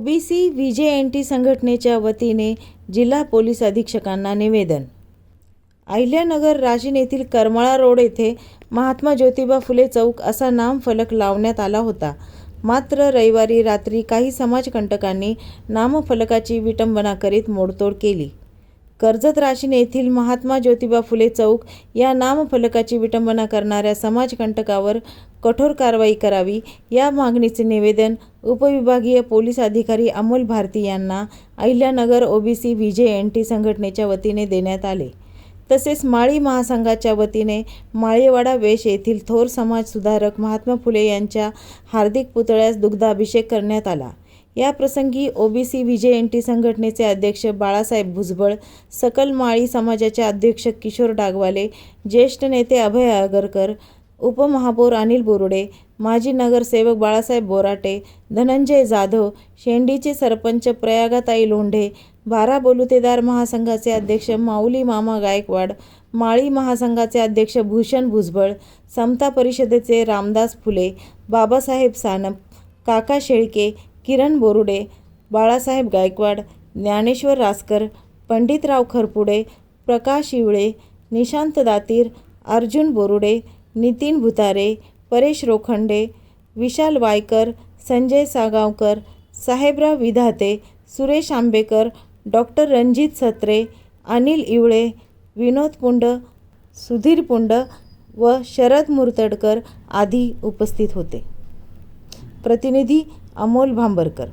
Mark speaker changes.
Speaker 1: OBC V N T संघटनेच्या वतीने जिल्हा पोलीस अधीक्षकांना निवेदन. अहिल्यानगर राशीन येथील करमाळा रोड येथे महात्मा ज्योतिबा फुले चौक असा नामफलक लावण्यात आला होता. मात्र रविवारी रात्री काही समाजकंटकांनी नामफलकाची विटंबना करीत मोडतोड केली. कर्जत राशीने येथील महात्मा ज्योतिबा फुले चौक या नामफलकाची विटंबना करणाऱ्या समाजकंटकावर कठोर कारवाई करावी या मागणीचे निवेदन उपविभागीय पोलीस अधिकारी अमोल भारती यांना Ahilyanagar OBC V J N T संघटनेच्या वतीने देण्यात आले. तसेच माळी महासंघाच्या वतीने माळीवाडा वेश येथील थोर समाज सुधारक महात्मा फुले यांच्या हार्दिक पुतळ्यास दुग्धाभिषेक करण्यात आला. या प्रसंगी ओबीसी विजय एन टी संघटनेचे अध्यक्ष बाळासाहेब भुजबळ सकल माळी समाजाचे अध्यक्ष किशोर डागवाले ज्येष्ठ नेते अभय आगरकर उपमहापौर अनिल बोरुडे माजी नगरसेवक बाळासाहेब बोराटे धनंजय जाधव शेंडीचे सरपंच प्रयागाताई लोंढे बारा बोलुतेदार महासंघाचे अध्यक्ष माऊली मामा गायकवाड माळी महासंघाचे अध्यक्ष भूषण भुजबळ समता परिषदेचे रामदास फुले बाबासाहेब सानप काका शेळके किरण बोरुडे बाळासाहेब गायकवाड ज्ञानेश्वर रासकर पंडितराव खरपुडे प्रकाश इवळे निशांत दातीर अर्जुन बोरुडे नितीन भुतारे परेश रोखंडे विशाल वायकर संजय सागावकर साहेबराव विधाते सुरेश आंबेकर डॉक्टर रणजित सत्रे अनिल इवळे विनोद पुंड सुधीर पुंड व शरद मुर्तडकर आदी उपस्थित होते. प्रतिनिधी अमोल भांबरकर.